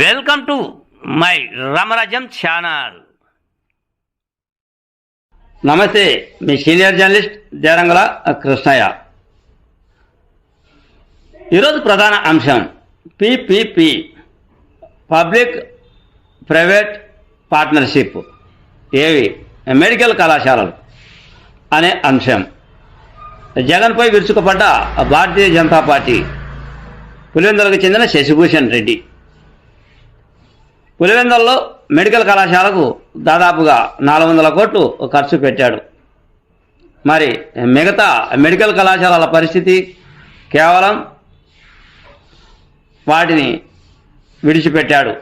Welcome to my Ramarajyam channel. నమస్తే మీ senior journalist Derangula Krishnaiah. ఈరోజు ప్రధాన అంశం పిపిపి పబ్లిక్ ప్రైవేట్ పార్ట్నర్షిప్ ఏవి? మెడికల్ కళాశాలలు అనే అంశం. జగన్పై విరుచుకుపడ్డ భారతీయ జనతా పార్టీ పులివెందులకు చెందిన శశిభూషణ్ రెడ్డి. పులివెందల్లో మెడికల్ కళాశాలకు దాదాపుగా నాలుగు వందల కోట్లు ఖర్చు పెట్టాడు. మరి మిగతా మెడికల్ కళాశాలల పరిస్థితి కేవలం వాటిని విడిచిపెట్టాడు.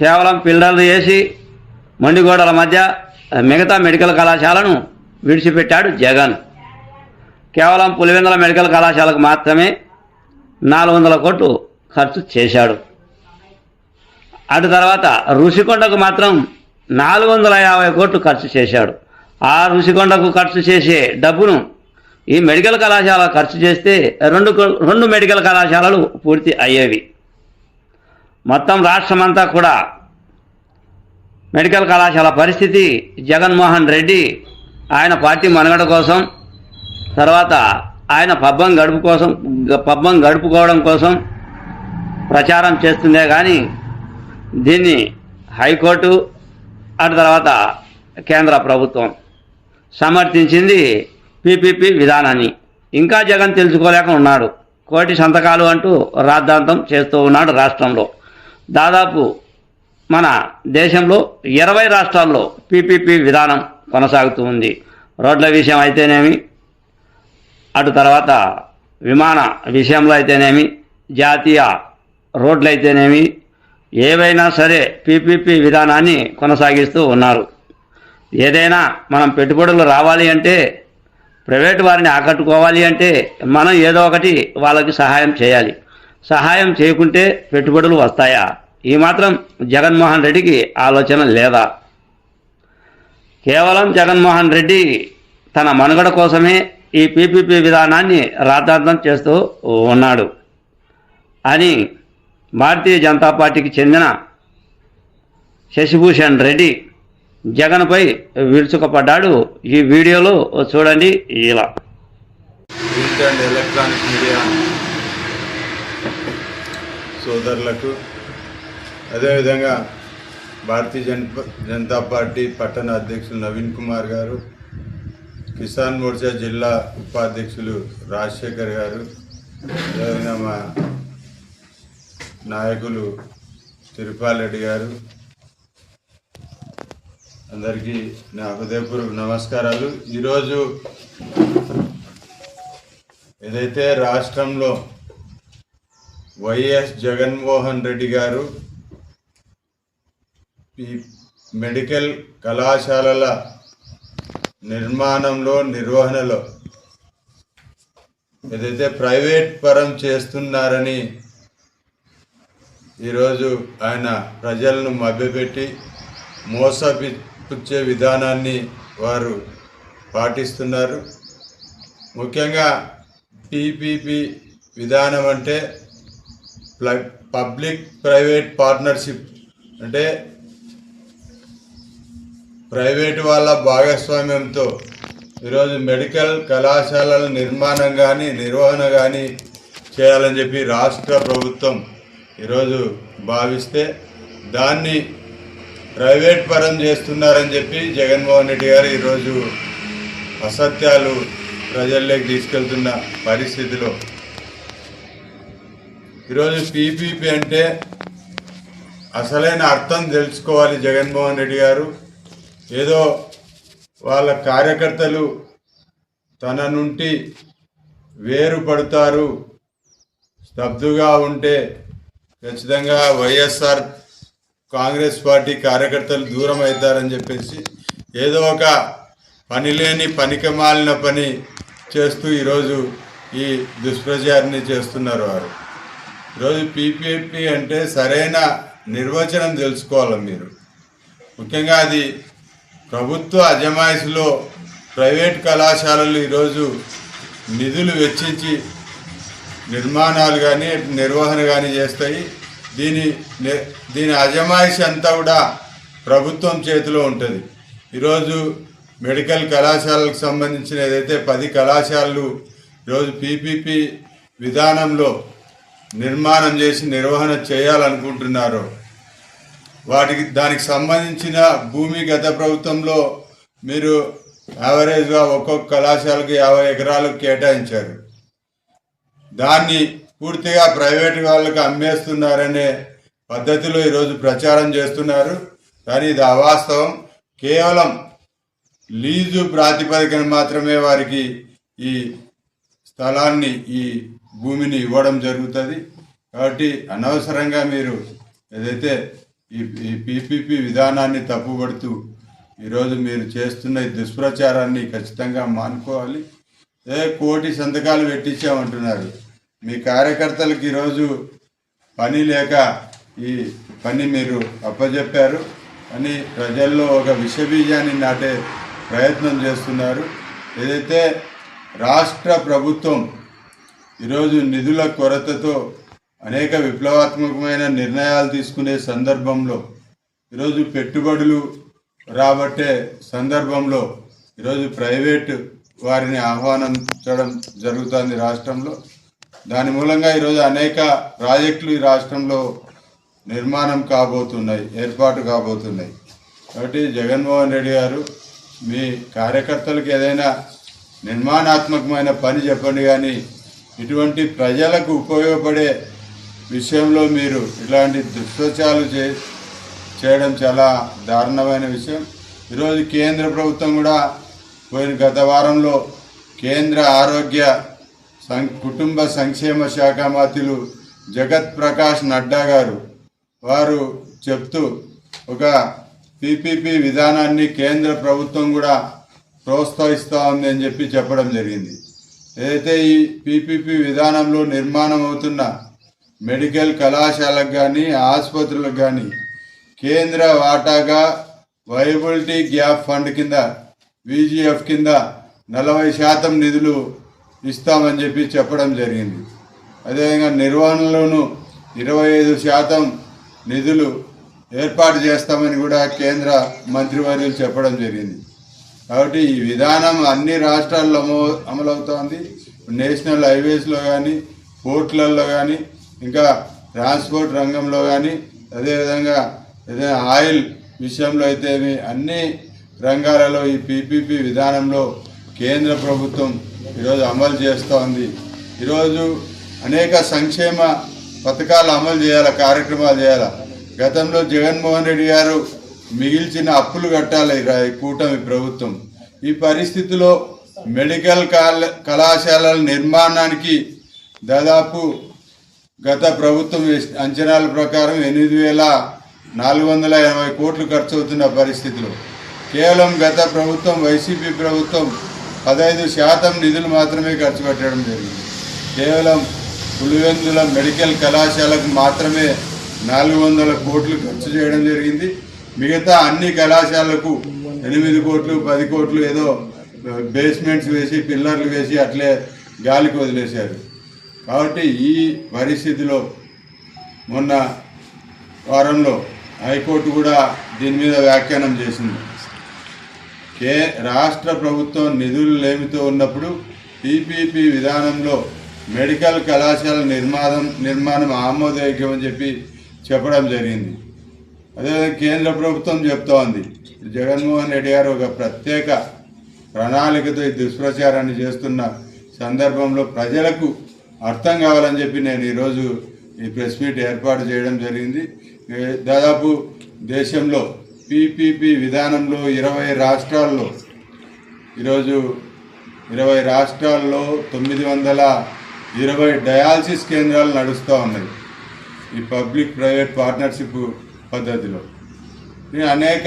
కేవలం పిల్లలు వేసి మండిగోడల మధ్య మిగతా మెడికల్ కళాశాలను విడిచిపెట్టాడు జగన్. కేవలం పులివెందుల మెడికల్ కళాశాలకు మాత్రమే నాలుగు వందల కోట్లు ఖర్చు చేశాడు. అటు తర్వాత ఋషికొండకు మాత్రం నాలుగు వందల యాభై కోట్లు ఖర్చు చేశాడు. ఆ ఋషికొండకు ఖర్చు చేసే డబ్బును ఈ మెడికల్ కళాశాల ఖర్చు చేస్తే రెండు రెండు మెడికల్ కళాశాలలు పూర్తి అయ్యేవి. మొత్తం రాష్ట్రమంతా కూడా మెడికల్ కళాశాల పరిస్థితి జగన్మోహన్ రెడ్డి ఆయన పార్టీ మనుగడ కోసం తర్వాత ఆయన పబ్బం గడుపు కోసం పబ్బం గడుపుకోవడం కోసం ప్రచారం చేస్తుందే కానీ దీన్ని హైకోర్టు అటు తర్వాత కేంద్ర ప్రభుత్వం సమర్థించింది పీపీపీ విధానాన్ని. ఇంకా జగన్ తెలుసుకోలేక ఉన్నాడు. కోటి సంతకాలు అంటూ రాద్ధాంతం చేస్తూ ఉన్నాడు రాష్ట్రంలో. దాదాపు మన దేశంలో ఇరవై రాష్ట్రాల్లో పీపీపీ విధానం కొనసాగుతూ ఉంది. రోడ్ల విషయం అయితేనేమి అటు తర్వాత విమాన విషయంలో అయితేనేమి జాతీయ రోడ్లు అయితేనేమి ఏవైనా సరే పీపీపీ విధానాన్ని కొనసాగిస్తూ ఉన్నారు. ఏదైనా మనం పెట్టుబడులు రావాలి అంటే ప్రైవేటు వారిని ఆకట్టుకోవాలి అంటే మనం ఏదో ఒకటి వాళ్ళకి సహాయం చేయాలి. సహాయం చేయకుంటే పెట్టుబడులు వస్తాయా? ఈ మాత్రం జగన్మోహన్ రెడ్డికి ఆలోచన లేదా? కేవలం జగన్మోహన్ రెడ్డి తన మనుగడ కోసమే ఈ పీపీపీ విధానాన్ని రాద్ధాంతం చేస్తూ ఉన్నాడు అని భారతీయ జనతా పార్టీకి చెందిన శశిభూషణ్ రెడ్డి జగన్పై విరుచుకుపడ్డాడు. ఈ వీడియోలో చూడండి ఇలా. అండ్ ఎలక్ట్రానిక్ మీడియా సోదరులకు అదేవిధంగా భారతీయ జన జనతా పార్టీ పట్టణ అధ్యక్షులు నవీన్ కుమార్ గారు కిసాన్ మోర్చా జిల్లా ఉపాధ్యక్షులు రాజశేఖర్ గారు అదేవిధంగా మా నాయకులు తిరుపాలరెడ్డి గారు. అందరికీ నా హృదయపూర్వక నమస్కారాలు. ఈరోజు ఏదైతే రాష్ట్రంలో వైఎస్ జగన్మోహన్ రెడ్డి గారు ఈ మెడికల్ కళాశాలల నిర్మాణంలో నిర్వహణలో ఏదైతే ప్రైవేట్ పరం చేస్తున్నారని ఈరోజు ఆయన ప్రజలను మభ్యపెట్టి మోసపుచ్చే విధానాన్ని వారు పాటిస్తున్నారు. ముఖ్యంగా పీపీపీ విధానం అంటే ప్ల- పబ్లిక్ ప్రైవేట్ పార్ట్నర్షిప్ అంటే ప్రైవేట్ వాళ్ళ భాగస్వామ్యంతో ఈరోజు మెడికల్ కళాశాలల నిర్మాణం కానీ నిర్వహణ కానీ చేయాలని చెప్పి రాష్ట్ర ప్రభుత్వం ఈరోజు భావిస్తే దాన్ని ప్రైవేట్ పరం చేస్తున్నారని చెప్పి జగన్మోహన్ రెడ్డి గారు ఈరోజు అసత్యాలు ప్రజల్లోకి తీసుకెళ్తున్న పరిస్థితిలో. ఈరోజు పీపీపీ అంటే అసలైన అర్థం తెలుసుకోవాలి జగన్మోహన్ రెడ్డి గారు. ఏదో వాళ్ళ కార్యకర్తలు తన నుండి వేరుపడతారు స్తబ్దుగా ఉంటే ఖచ్చితంగా వైఎస్ఆర్ కాంగ్రెస్ పార్టీ కార్యకర్తలు దూరం అవుతారని చెప్పేసి ఏదో ఒక పని లేని పనికిమాలిన పని చేస్తూ ఈరోజు ఈ దుష్ప్రచారాన్ని చేస్తున్నారు వారు. ఈరోజు పీపీపీ అంటే సరైన నిర్వచనం తెలుసుకోవాలి మీరు. ముఖ్యంగా అది ప్రభుత్వ అజమాయిషిలో ప్రైవేట్ కళాశాలలు ఈరోజు నిధులు వెచ్చించి నిర్మాణాలు కానీ నిర్వహణ కానీ చేస్తాయి. దీని దీని అజమాయిషి అంతా కూడా ప్రభుత్వం చేతిలో ఉంటుంది. ఈరోజు మెడికల్ కళాశాలకు సంబంధించిన ఏదైతే పది కళాశాలలు ఈరోజు పీపీపీ విధానంలో నిర్మాణం చేసి నిర్వహణ చేయాలనుకుంటున్నారో వాటికి దానికి సంబంధించిన భూమి గత ప్రభుత్వంలో మీరు యావరేజ్గా ఒక్కొక్క కళాశాలకు యాభై ఎకరాలకు కేటాయించారు. దాన్ని పూర్తిగా ప్రైవేట్ వాళ్ళకి అమ్మేస్తున్నారనే పద్ధతిలో ఈరోజు ప్రచారం చేస్తున్నారు. కానీ ఇది అవాస్తవం. కేవలం లీజు ప్రాతిపదికన మాత్రమే వారికి ఈ స్థలాన్ని ఈ భూమిని ఇవ్వడం జరుగుతుంది. కాబట్టి అనవసరంగా మీరు ఏదైతే ఈ ఈ పీపీపీ విధానాన్ని తప్పుపడుతూ ఈరోజు మీరు చేస్తున్న ఈ దుష్ప్రచారాన్ని ఖచ్చితంగా మానుకోవాలి. ఏ కోటి సంతకాలు పెట్టించామంటున్నారు. మీ కార్యకర్తలకు ఈరోజు పని లేక ఈ పని మీరు అప్పజెప్పారు. అని ప్రజల్లో ఒక విషబీజాన్ని నాటే ప్రయత్నం చేస్తున్నారు. ఏదైతే రాష్ట్ర ప్రభుత్వం ఈరోజు నిధుల కొరతతో అనేక విప్లవాత్మకమైన నిర్ణయాలు తీసుకునే సందర్భంలో ఈరోజు పెట్టుబడులు రాబట్టే సందర్భంలో ఈరోజు ప్రైవేట్ వారిని ఆహ్వానించడం జరుగుతుంది రాష్ట్రంలో. దాని మూలంగా ఈరోజు అనేక ప్రాజెక్టులు ఈ రాష్ట్రంలో నిర్మాణం కాబోతున్నాయి ఏర్పాటు కాబోతున్నాయి. కాబట్టి జగన్మోహన్ రెడ్డి గారు మీ కార్యకర్తలకు ఏదైనా నిర్మాణాత్మకమైన పని చెప్పండి కానీ ఇటువంటి ప్రజలకు ఉపయోగపడే విషయంలో మీరు ఇలాంటి దుష్ప్రచారాలు చే చేయడం చాలా దారుణమైన విషయం. ఈరోజు కేంద్ర ప్రభుత్వం కూడా పోయిన గత వారంలో కేంద్ర ఆరోగ్య కుటుంబ సంక్షేమ శాఖ మంత్రులు జగత్ ప్రకాష్ నడ్డా గారు. వారు చెప్తూ ఒక పీపీపీ విధానాన్ని కేంద్ర ప్రభుత్వం కూడా ప్రోత్సహిస్తూ ఉంది అని చెప్పి చెప్పడం జరిగింది. ఏదైతే ఈ పీపీపీ విధానంలో నిర్మాణం అవుతున్న మెడికల్ కళాశాలకు కానీ ఆసుపత్రులకు కానీ కేంద్ర వాటాగా వైబిలిటీ గ్యాప్ ఫండ్ కింద విజిఎఫ్ కింద నలభై శాతం నిధులు ఇస్తామని చెప్పి చెప్పడం జరిగింది. అదేవిధంగా నిర్వహణలోనూ ఇరవై ఐదు శాతం నిధులు ఏర్పాటు చేస్తామని కూడా కేంద్ర మంత్రివర్యులు చెప్పడం జరిగింది. కాబట్టి ఈ విధానం అన్ని రాష్ట్రాల్లో అమో అమలవుతోంది. నేషనల్ హైవేస్లో కానీ పోర్ట్లలో కానీ ఇంకా ట్రాన్స్పోర్ట్ రంగంలో కానీ అదేవిధంగా ఏదైనా ఆయిల్ విషయంలో అయితే అన్ని రంగాలలో ఈ పీపీపీ విధానంలో కేంద్ర ప్రభుత్వం ఈరోజు అమలు చేస్తోంది. ఈరోజు అనేక సంక్షేమ పథకాలు అమలు చేయాలి కార్యక్రమాలు చేయాలి? గతంలో జగన్మోహన్ రెడ్డి గారు మిగిల్చిన అప్పులు కట్టాలి ఈ కూటమి ప్రభుత్వం. ఈ పరిస్థితిలో మెడికల్ కాల కళాశాలల నిర్మాణానికి దాదాపు గత ప్రభుత్వం అంచనాల ప్రకారం ఎనిమిది వేల నాలుగు వందల ఎనభై కోట్లు ఖర్చు అవుతున్న పరిస్థితిలో. కేవలం గత ప్రభుత్వం వైసీపీ ప్రభుత్వం పదహైదు శాతం నిధులు మాత్రమే ఖర్చు పెట్టడం జరిగింది. కేవలం పులివెందుల మెడికల్ కళాశాలకు మాత్రమే నాలుగు వందల కోట్లు ఖర్చు చేయడం జరిగింది. మిగతా అన్ని కళాశాలకు ఎనిమిది కోట్లు పది కోట్లు ఏదో బేస్మెంట్స్ వేసి పిల్లర్లు వేసి అట్లే గాలికి వదిలేశారు. కాబట్టి ఈ పరిస్థితిలో మొన్న వారంలో హైకోర్టు కూడా దీని మీద వ్యాఖ్యానం చేసింది. కే రాష్ట్ర ప్రభుత్వం నిధులు లేమితో ఉన్నప్పుడు పీపీపీ విధానంలో మెడికల్ కళాశాల నిర్మాణం నిర్మాణం ఆమోదయోగ్యమని చెప్పి చెప్పడం జరిగింది. అదేవిధంగా కేంద్ర ప్రభుత్వం చెప్తోంది జగన్మోహన్ రెడ్డి గారు ఒక ప్రత్యేక ప్రణాళికతో ఈ దుష్ప్రచారాన్ని చేస్తున్న సందర్భంలో ప్రజలకు అర్థం కావాలని చెప్పి నేను ఈరోజు ఈ ప్రెస్ మీట్ ఏర్పాటు చేయడం జరిగింది. దాదాపు దేశంలో పీపీపీ విధానంలో ఇరవై రాష్ట్రాల్లో ఈరోజు ఇరవై రాష్ట్రాల్లో తొమ్మిది వందల ఇరవై డయాలసిస్ కేంద్రాలు నడుస్తూ ఉన్నాయి ఈ పబ్లిక్ ప్రైవేట్ పార్ట్నర్షిప్ పద్ధతిలో. అనేక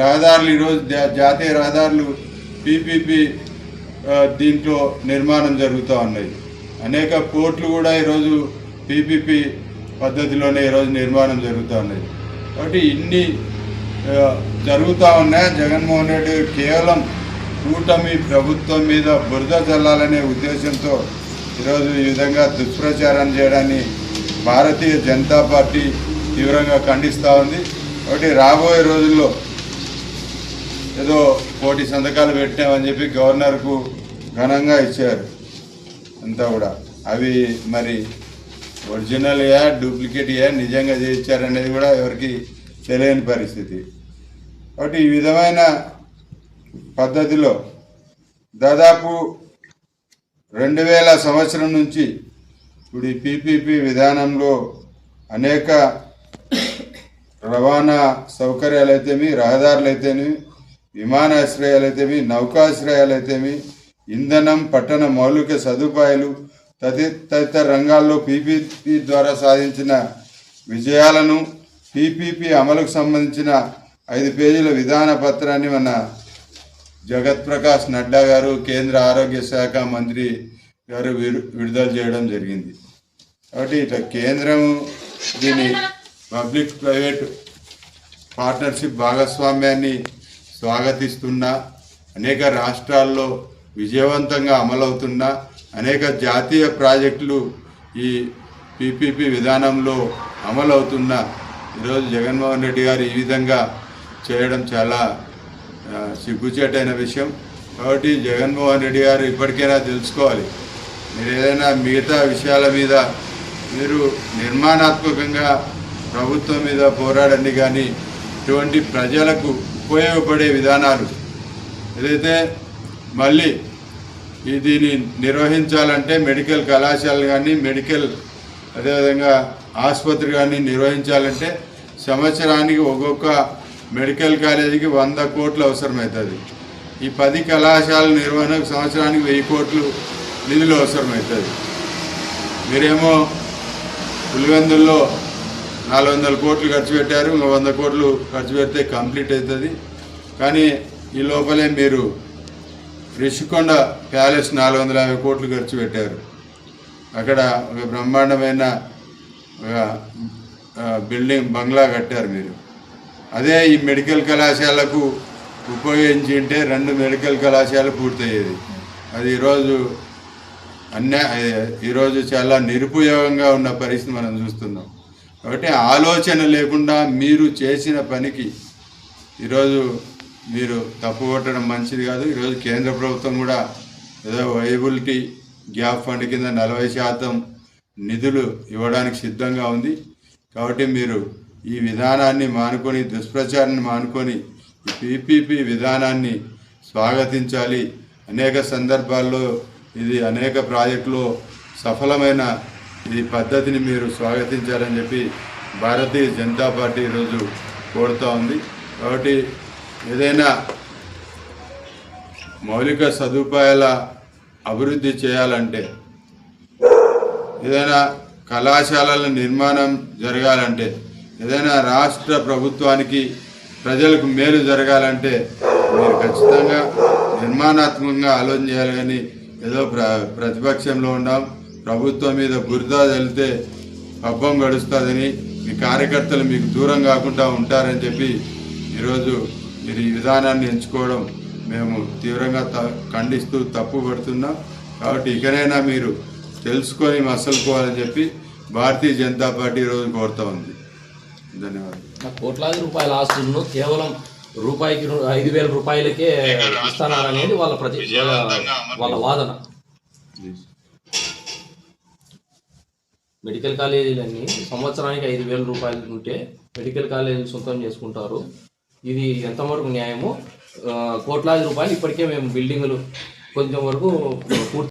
రహదారులు ఈరోజు జాతీయ రహదారులు పీపీపీ దీంట్లో నిర్మాణం జరుగుతూ ఉన్నాయి. అనేక పోర్ట్లు కూడా ఈరోజు పీపీపీ పద్ధతిలోనే ఈరోజు నిర్మాణం జరుగుతూ ఉన్నాయి. కాబట్టి ఇన్ని జరుగుతూ ఉన్నాయి. జగన్మోహన్ రెడ్డి కేవలం కూటమి ప్రభుత్వం మీద బురద చల్లాలనే ఉద్దేశంతో ఈరోజు ఈ విధంగా దుష్ప్రచారం చేయడాన్ని భారతీయ జనతా పార్టీ తీవ్రంగా ఖండిస్తూ ఉంది. ఒకటి రాబోయే రోజుల్లో ఏదో కోటి సంతకాలు పెట్టామని చెప్పి గవర్నర్కు ఘనంగా ఇచ్చారు. అంతా కూడా. అవి మరి ఒరిజినల్ యా డూప్లికేట్ యా నిజంగా చేయించారనేది కూడా ఎవరికి తెలియని పరిస్థితి. కాబట్టి ఈ విధమైన పద్ధతిలో దాదాపు రెండు వేల సంవత్సరం నుంచి ఇప్పుడు ఈ పీపీపీ విధానంలో అనేక రవాణా సౌకర్యాలు అయితేమి రహదారులు నౌకాశ్రయాలైతేమి విమానాశ్రయాలు అయితేమి నౌకాశ్రయాలు అయితేమి ఇంధనం పట్టణ మౌలిక సదుపాయాలు తది తదితర రంగాల్లో పీపీపీ ద్వారా సాధించిన విజయాలను పీపీపీ అమలుకు సంబంధించిన ఐదు పేజీల విధాన పత్రాన్ని మన జగత్ ప్రకాష్ నడ్డా గారు కేంద్ర ఆరోగ్య శాఖ మంత్రి గారు విడు- విడుదల చేయడం జరిగింది. కాబట్టి ఇట్లా కేంద్రం దీని పబ్లిక్ ప్రైవేట్ పార్ట్నర్షిప్ భాగస్వామ్యాన్ని స్వాగతిస్తున్న అనేక రాష్ట్రాల్లో విజయవంతంగా అమలవుతున్న అనేక జాతీయ ప్రాజెక్టులు ఈ పీపీపీ విధానంలో అమలవుతున్న ఈరోజు జగన్మోహన్ రెడ్డి గారు ఈ విధంగా చేయడం చాలా సిగ్గుచేటైన విషయం. కాబట్టి జగన్మోహన్ రెడ్డి గారు ఇప్పటికైనా తెలుసుకోవాలి. మీరు ఏదైనా మిగతా విషయాల మీద మీరు నిర్మాణాత్మకంగా ప్రభుత్వం మీద పోరాడండి కానీ ఇటువంటి ప్రజలకు ఉపయోగపడే విధానాలు ఏదైతే మళ్ళీ దీన్ని నిర్వహించాలంటే మెడికల్ కళాశాలలు కానీ మెడికల్ అదేవిధంగా ఆసుపత్రి కానీ నిర్వహించాలంటే సంవత్సరానికి ఒక్కొక్క మెడికల్ కాలేజీకి వంద కోట్లు అవసరమవుతుంది. ఈ పది కళాశాల నిర్వహణకు సంవత్సరానికి వెయ్యి కోట్లు నిధులు అవసరమవుతుంది. మీరేమో పులివెందుల్లో నాలుగు వందల కోట్లు ఖర్చు పెట్టారు ఇంకో వంద కోట్లు ఖర్చు పెడితే కంప్లీట్ అవుతుంది. కానీ ఈ లోపలే మీరు రిషికొండ ప్యాలెస్ నాలుగు వందల యాభై కోట్లు ఖర్చు పెట్టారు. అక్కడ ఒక బ్రహ్మాండమైన ఒక బిల్డింగ్ బంగ్లా కట్టారు మీరు. అదే ఈ మెడికల్ కళాశాలకు ఉపయోగించి ఉంటే రెండు మెడికల్ కళాశాల పూర్తయ్యేది. అది ఈరోజు అన్యా ఈరోజు చాలా నిరుపయోగంగా ఉన్న పరిస్థితి మనం చూస్తున్నాం. కాబట్టి ఆలోచన లేకుండా మీరు చేసిన పనికి ఈరోజు మీరు తప్పు కొట్టడం మంచిది కాదు. ఈరోజు కేంద్ర ప్రభుత్వం కూడా ఏదో వైబిలిటీ గ్యాప్ ఫండ్ కింద నలభై శాతం నిధులు ఇవ్వడానికి సిద్ధంగా ఉంది. కాబట్టి మీరు ఈ విధానాన్ని మానుకొని దుష్ప్రచారాన్ని మానుకొని ఈ పీపీపీ విధానాన్ని స్వాగతించాలి. అనేక సందర్భాల్లో ఇది అనేక ప్రాజెక్టులో సఫలమైన ఈ పద్ధతిని మీరు స్వాగతించాలని చెప్పి భారతీయ జనతా పార్టీ ఈరోజు కోరుతూ ఉంది. కాబట్టి ఏదైనా మౌలిక సదుపాయాల అభివృద్ధి చేయాలంటే ఏదైనా కళాశాలల నిర్మాణం జరగాలంటే ఏదైనా రాష్ట్ర ప్రభుత్వానికి ప్రజలకు మేలు జరగాలంటే మీరు ఖచ్చితంగా నిర్మాణాత్మకంగా ఆలోచన చేయాలి కానీ ఏదో ప్ర ప్రతిపక్షంలో ఉన్నాం ప్రభుత్వం మీద బురద చల్లితే పబ్బం గడుస్తుందని మీ కార్యకర్తలు మీకు దూరం కాకుండా ఉంటారని చెప్పి ఈరోజు మీరు ఈ విధానాన్ని ఎంచుకోవడం మేము తీవ్రంగా త- ఖండిస్తూ తప్పు పడుతున్నాం కాబట్టి ఇకనైనా మీరు తెలుసుకొని మసలుకోవాలని చెప్పి భారతీయ జనతా పార్టీ ఈరోజు కోరుతా ఉంది. ధన్యవాదాలు. కోట్లాది రూపాయల ఆస్తులను కేవలం రూపాయికి ఐదు వేల రూపాయలకే ఇస్తున్నారనేది వాళ్ళ ప్రతి వాళ్ళ వాదన. మెడికల్ కాలేజీలన్నీ సంవత్సరానికి ఐదు వేల రూపాయలు ఉంటే మెడికల్ కాలేజీలు సొంతం చేసుకుంటారు. ఇది ఎంతవరకు న్యాయమో కోట్లాది రూపాయలు ఇప్పటికే మేము బిల్డింగులు కొంచెం వరకు పూర్తి